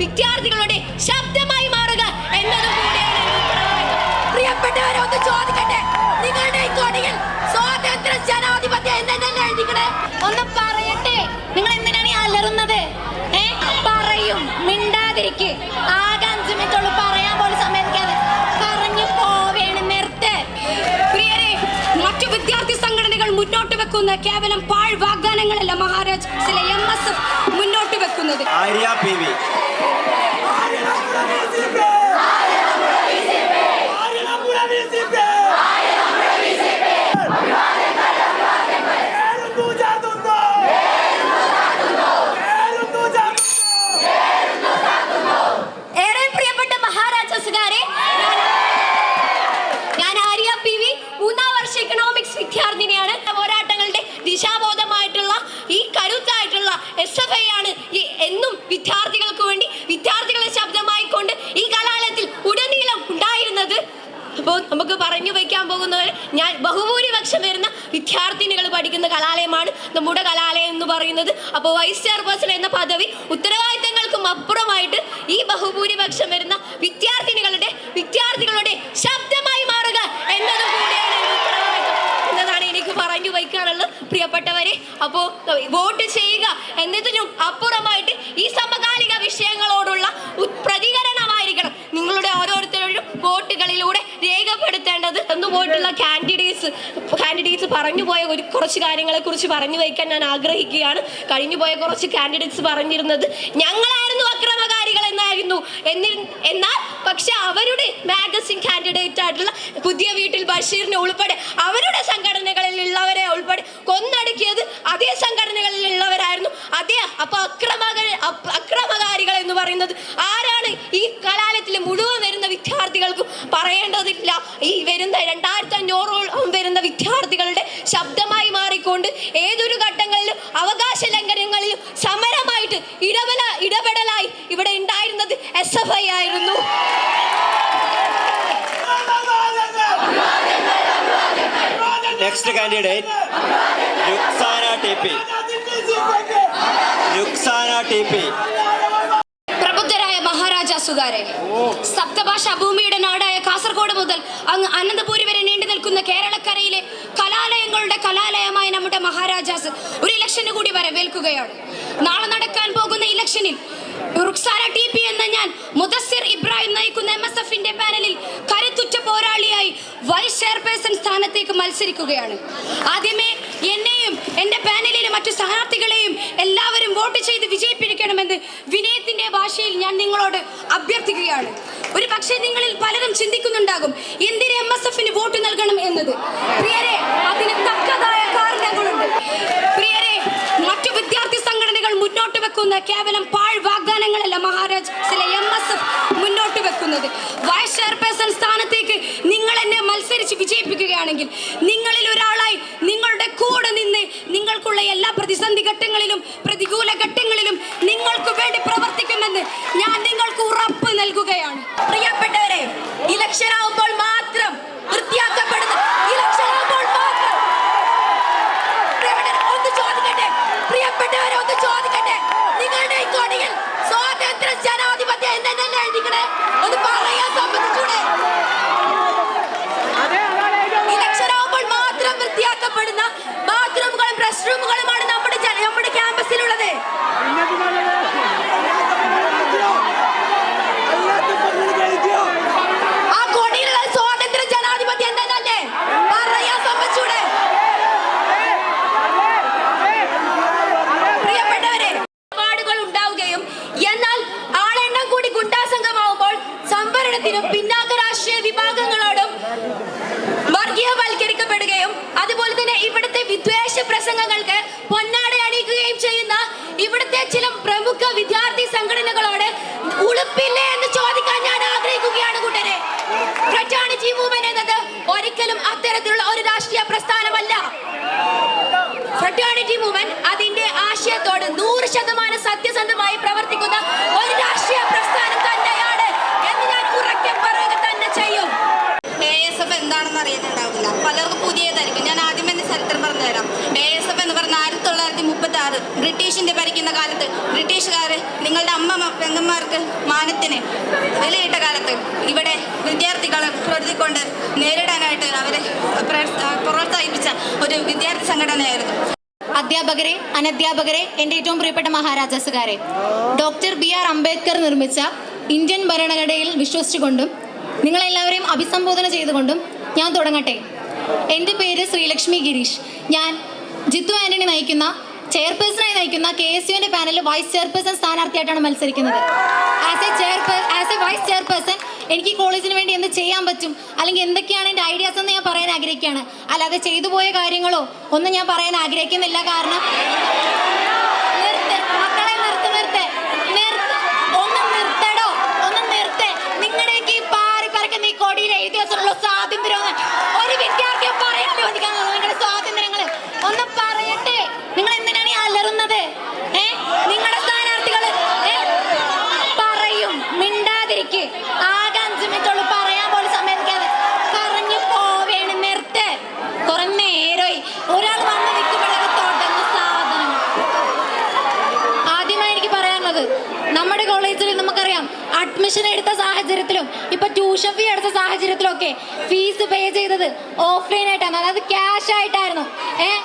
വിദ്യാർത്ഥികളുടെ ശബ്ദമായി മാറുക എന്നതും കൂടിയാണ് പ്രിയപ്പെട്ടവരെ ഒന്ന് ചോദിക്കട്ടെ? നിങ്ങളുടെ കൊടിയിൽ സ്വാതന്ത്ര്യ ജനാധിപത്യം എന്നല്ലേ എഴുതിക്കണേ. ഒന്ന് പറയട്ടെ? നിങ്ങൾ എന്തിനാണ് അലറുന്നത്? പറയും. മിണ്ടാതിരിക്കെ. ആകെ അഞ്ചു മിനിറ്റുള്ളൂ പറയാൻ പോലും സമ്മതിക്കാതെ പറഞ്ഞു പോവേണ്. നിർത്ത്. പ്രിയരെ മറ്റു വിദ്യാർത്ഥി സംഘടനകൾ മുന്നോട്ട് വെക്കുന്ന കേവലം പാഴ് വാഗ്ദാനങ്ങളല്ല മഹാരാജ്. ചില എം എസ് എഫ്. വെക്കുന്നത്. Arya P V. ഏറെ പ്രിയപ്പെട്ട മഹാരാജാസുകാരെ ഞാൻ- ഞാൻ ആര്യ പി വി മൂന്നാം വർഷ എക്കണോമിക്സ് വിദ്യാർത്ഥിനിയാണ് പോരാട്ടങ്ങളുടെ ദിശാബോധമായിട്ടുള്ള ഈ കരുത്തായിട്ടുള്ള എസ് എഫ് ഐ ആണ് ഈ എന്നും വിദ്യാർത്ഥികൾക്ക് വേണ്ടി വിദ്യാർത്ഥികളെ ശബ്ദമായിക്കൊണ്ട് ഈ കലാലയത്തിൽ ഉടനീളം ഉണ്ടായിരുന്നത് അപ്പോൾ നമുക്ക് പോകുന്നത് ഞാൻ ബഹുഭൂരിപക്ഷം വരുന്ന വിദ്യാർത്ഥിനികൾ പഠിക്കുന്ന കലാലയമാണ്. നമ്മുടെ കലാലയം എന്ന് പറയുന്നത്. അപ്പോൾ വൈസ് ചെയർപേഴ്സൺ എന്ന പദവി ഉത്തരവാദിത്തങ്ങൾക്കും അപ്പുറമായിട്ട് ഈ ബഹുഭൂരിപക്ഷം വരുന്ന വിദ്യാർത്ഥിനികളുടെ വിദ്യാർത്ഥികളുടെ ശബ്ദമായി മാറുക എന്നതും എന്നതാണ് എനിക്ക് പറഞ്ഞു വയ്ക്കാനുള്ളത് പ്രിയപ്പെട്ടവരെ. അപ്പോൾ വോട്ട് ചെയ്യുക എന്നതിനും അപ്പുറമായിട്ട് ഈ സമകാലിക വിഷയങ്ങളോടുള്ള പ്രതികരണമായിരിക്കണം. നിങ്ങളുടെ ഓരോരുത്തരുടെയും വോട്ടുകളിലൂടെ രേഖപ്പെടുത്തേണ്ടത് എന്ന് പോയിട്ടുള്ള കാൻഡിഡേറ്റ്സ് കാൻഡിഡേറ്റ്സ് പറഞ്ഞു പോയ ഒരു കുറച്ച് കാര്യങ്ങളെ കുറിച്ച് പറഞ്ഞു വയ്ക്കാൻ ഞാൻ ആഗ്രഹിക്കുകയാണ്. കഴിഞ്ഞു പോയ കുറച്ച് കാൻഡിഡേറ്റ്സ് പറഞ്ഞിരുന്നത് ഞങ്ങളായിരുന്നു അക്രമകാരികൾ എന്നായിരുന്നു. എന്നി- എന്നാൽ പക്ഷെ അവരുടെ മാഗസിൻ കാൻഡിഡേറ്റ് ആയിട്ടുള്ള പുതിയ വീട്ടിൽ ബഷീറിനെ ഉൾപ്പെടെ അവരുടെ സംഘടനകളിൽ ഉള്ളവരെ ഉൾപ്പെടെ കൊന്നടുക്കിയത് അതേ സംഘടനകളിൽ ഉള്ളവരായിരുന്നു. അതേ അപ്പൊ അക്രമകൾ അപ്- അക്രമകാരികൾ എന്ന് പറയുന്നത് ആരാണ് ഈ കലാലയത്തിലെ മുഴുവൻ വരുന്ന വിദ്യാർത്ഥികൾക്കും പറയേണ്ടതില്ല ഈ വരുന്ന രണ്ടായിരത്തി അഞ്ഞൂറോളം വരുന്ന വിദ്യാർത്ഥികളുടെ ശബ്ദമായി മാറിക്കൊണ്ട് ഏതൊരു ഘട്ടങ്ങളിലും അവകാശ ലംഘനങ്ങളിലും സമരമായിട്ട് ഇടപെട ഇടപെടലായി ഇവിടെ ഉണ്ടായിരുന്നത് എസ് എഫ് ഐ ആയിരുന്നു. Next candidate T P Ruksana T P പ്രബുദ്ധരായ മഹാരാജാസുകാരെ സപ്തഭാഷാ ഭൂമിയുടെ നാടായ കാസർഗോഡ് മുതൽ അങ്ങ് അനന്തപുരി വരെ നീണ്ടു നിൽക്കുന്ന കേരളക്കരയിലെ കലാലയങ്ങളുടെ കലാലയമായ നമ്മുടെ മഹാരാജാസ് ഒരു ഇലക്ഷന് കൂടി വരവേൽക്കുകയാണ് നാളെ നടക്കാൻ പോകുന്ന ഇലക്ഷനിൽ റുക്സാന ടി എന്ന ഞാൻ മുദസ്സിർ ഇബ്രാഹിം നയിക്കുന്ന എം എസ് എഫിന്റെ പാനലിൽ കരുത്തുറ്റ പോരാളിയായി വൈസ് ചെയർപേഴ്സൺ സ്ഥാനത്തേക്ക് മത്സരിക്കുകയാണ്. ആദ്യമേ എന്നെയും എന്റെ പാനലിലെ മറ്റു സ്ഥാനാർത്ഥികളെയും എല്ലാവരും വോട്ട് ചെയ്ത് വിജയിപ്പിക്കണമെന്ന് വിനയത്തിന്റെ ഭാഷയിൽ ഞാൻ നിങ്ങളോട് അഭ്യർത്ഥിക്കുകയാണ്. ഒരു പക്ഷേ നിങ്ങളിൽ പലരും ചിന്തിക്കുന്നുണ്ടാകും എന്തിന് എം എസ് എഫിന് വോട്ട് നൽകണം എന്നത് പ്രിയരെ അതിന് തക്കതായ കാരണങ്ങളുണ്ട് പ്രിയരെ മറ്റു വിദ്യാർത്ഥി സംഘടനകൾ മുന്നോട്ട് വെക്കുന്ന കേവലം പാഴ് വാഗ്ദാനങ്ങളല്ല മഹാരാജ്. ചില എം എസ് എഫ് മുന്നോട്ട് വെക്കുന്നത്. വൈസ് ചെയർപേഴ്സൺ സ്ഥാനത്തേക്ക് നിങ്ങൾ എന്നെ മത്സരിച്ച് വിജയിപ്പിക്കുകയാണെങ്കിൽ നിങ്ങളിൽ ഒരാളായി നിങ്ങളുടെ കൂടെ നിന്ന് നിങ്ങൾക്കുള്ള എല്ലാ പ്രതിസന്ധി ഘട്ടങ്ങളിലും പ്രതികൂല ഘട്ടങ്ങളിലും നിങ്ങൾക്ക് വേണ്ടി പ്രവർത്തിക്കുമെന്ന് ഞാൻ നിങ്ങൾക്ക് ഉറപ്പ് നൽകുകയാണ് പ്രിയപ്പെട്ടവരെ ഇലക്ഷൻ ആവുമ്പോൾ മാത്രം വൃത്തിയാക്കപ്പെടുന്ന ഇലക്ഷൻ ആവുമ്പോൾ മാത്രം പ്രിയപ്പെട്ടവരെ, ഒന്ന് ചോദിക്കട്ടെ പ്രിയപ്പെട്ടവരെ ഒന്ന് ചോദിക്കട്ടെ നിങ്ങളുടെ ഈ കൊടിയിൽ സ്വാതന്ത്ര്യ ജനാധിപത്യം എന്നല്ലേ എഴുതിക്കണേ ഒന്ന് പറയാൻ സമ്മതിച്ചൂടെ ഇലക്ഷൻ ആവുമ്പോൾ മാത്രം വൃത്തിയാക്കപ്പെടുന്ന ബാത്റൂമുകളും റെസ്റ്റ് റൂമുകളുമാണ് നമ്മുടെ ജന- നമ്മുടെ ക്യാമ്പസിലുള്ളത് ആ കൊടിയിലുള്ള സ്വാതന്ത്ര്യ ജനാധിപത്യം എന്നല്ലേ പറയാൻ സമ്മതിച്ചൂടെ പ്രിയപ്പെട്ടവരെ അവാർഡുകൾ ഉണ്ടാവുകയും എന്നാൽ ആളെണ്ണം കൂടി ഗുണ്ടാസംഘമാവുമ്പോൾ സംഭരണത്തിനും പിന്നാക്ക രാഷ്ട്രീയ വിഭാഗങ്ങളോടും വർഗീയവൽക്കരിക്കപ്പെടുകയും അതുപോലെ തന്നെ ഇവിടുത്തെ വിദ്വേഷ പ്രസംഗങ്ങൾക്ക് പൊന്നാട അണിയിക്കുകയും ചെയ്യുന്ന ഇവിടുത്തെ ചില പ്രമുഖ വിദ്യാർത്ഥി സംഘടനകളോട് ഉളുപ്പില്ലേ എന്ന് ചോദിക്കാൻ ഞാൻ ആഗ്രഹിക്കുകയാണ് കൂട്ടരെ. ഫ്രറ്റാണിറ്റി മൂവ്മെന്റ് എന്നത് ഒരിക്കലും അത്തരത്തിലുള്ള ഒരു രാഷ്ട്രീയ പ്രസ്ഥാനമല്ല. ഫ്രട്ടേണിറ്റി മൂവ്മെന്റ് അതിന്റെ ആശയത്തോട് നൂറ് ശതമാനം സത്യസന്ധമായി പ്രവർത്തിക്കുന്ന ഒരു രാഷ്ട്രീയ പ്രസ്ഥാനം തന്നെയാണ് എന്ന് ഞാൻ ഉറക്കെ പറയുക തന്നെ ചെയ്യും. എ എന്താണെന്ന് അറിയുന്നുണ്ടാവില്ല പലർക്കും പുതിയതായിരിക്കും. ഞാൻ ആദ്യം പറഞ്ഞു തരാം എ എസ് എഫ് എന്ന് പറഞ്ഞ ആയിരത്തി തൊള്ളായിരത്തി മുപ്പത്തി ആറ് ബ്രിട്ടീഷിന്റെ ഭരിക്കുന്ന കാലത്ത് ബ്രിട്ടീഷുകാർ നിങ്ങളുടെ അമ്മ പെങ്ങന്മാർക്ക് മാനത്തിന് വിലയിട്ട കാലത്ത് ഇവിടെ വിദ്യാർത്ഥികളെ പ്രവർത്തിക്കൊണ്ട് നേരിടാനായിട്ട് അവരെ പ്രോത്സാഹിപ്പിച്ച ഒരു വിദ്യാർത്ഥി സംഘടനയായിരുന്നു. അധ്യാപകരെ അനധ്യാപകരെ എന്റെ ഏറ്റവും പ്രിയപ്പെട്ട മഹാരാജാസുകാരെ ഡോക്ടർ ബി ആർ അംബേദ്കർ നിർമ്മിച്ച ഇന്ത്യൻ ഭരണഘടനയിൽ വിശ്വസിച്ചുകൊണ്ടും നിങ്ങളെല്ലാവരെയും അഭിസംബോധന ചെയ്തുകൊണ്ടും ഞാൻ തുടങ്ങട്ടെ. എന്റെ പേര് ശ്രീലക്ഷ്മി ഗിരീഷ്. ഞാൻ ജിത്തു ആന്റണി നയിക്കുന്ന ചെയർപേഴ്സണായി നയിക്കുന്ന കെ എസ് യുവിന്റെ പാനലിൽ വൈസ് ചെയർപേഴ്സൺ സ്ഥാനാർത്ഥിയായിട്ടാണ് മത്സരിക്കുന്നത്. As a chairperson as a vice chairperson എനിക്ക് കോളേജിന് വേണ്ടി എന്ത് ചെയ്യാൻ പറ്റും? അല്ലെങ്കിൽ എന്തൊക്കെയാണ് എന്റെ ഐഡിയാസ് എന്ന് ഞാൻ പറയാൻ ആഗ്രഹിക്കുകയാണ്. അല്ലാതെ ചെയ്തു പോയ കാര്യങ്ങളോ ഒന്നും ഞാൻ പറയാൻ ആഗ്രഹിക്കുന്നില്ല. കാരണം നിർത്ത് മക്കളെ നിർത്ത് നിർത്ത് നിർത്ത് ഒന്ന് നിർത്തടോ ഒന്ന് നിർത്ത് നിങ്ങളുടെയൊക്കെ ഈ പാറി പറക്കുന്ന ഈ കൊടിയിൽ എഴുതി വെച്ചിട്ടുള്ള സ്വാതന്ത്ര്യം ഒന്ന് ഒരു വിദ്യാർത്ഥിയെ പറയാൻ ചോദിക്കാൻ നിങ്ങളുടെ സ്വാതന്ത്ര്യങ്ങൾ ഒന്ന് പറയട്ടെ നിങ്ങൾ എന്തിനാണ് ഈ അലറുന്നത് ഏ നിങ്ങളുടെ സ്ഥാനാർത്ഥികൾ പറയും മിണ്ടാതിരിക്ക് ആകെ അഞ്ചു മിനിറ്റുള്ളൂ പറയാൻ പോലും സമ്മതിക്കാതെ പറഞ്ഞു പോവേണ് നിർത്ത് കുറെ നേരമായി ഒരാൾ വന്ന് നിൽക്കുമ്പോഴൊക്കെ തുടങ്ങുന്ന സാധനങ്ങൾ ആദ്യമായി എനിക്ക് പറയാനുള്ളത് നമ്മുടെ കോളേജിൽ നമുക്കറിയാം അഡ്മിഷൻ എടുത്ത സാഹചര്യത്തിലും ഇപ്പൊ ട്യൂഷൻ ഫീ എടുത്ത സാഹചര്യത്തിലും ഒക്കെ ഫീസ് പേ ചെയ്തത് ഓഫ്ലൈൻ ആയിട്ടാണ്. അതായത് ക്യാഷ് ആയിട്ടായിരുന്നു. ഏ ഏ?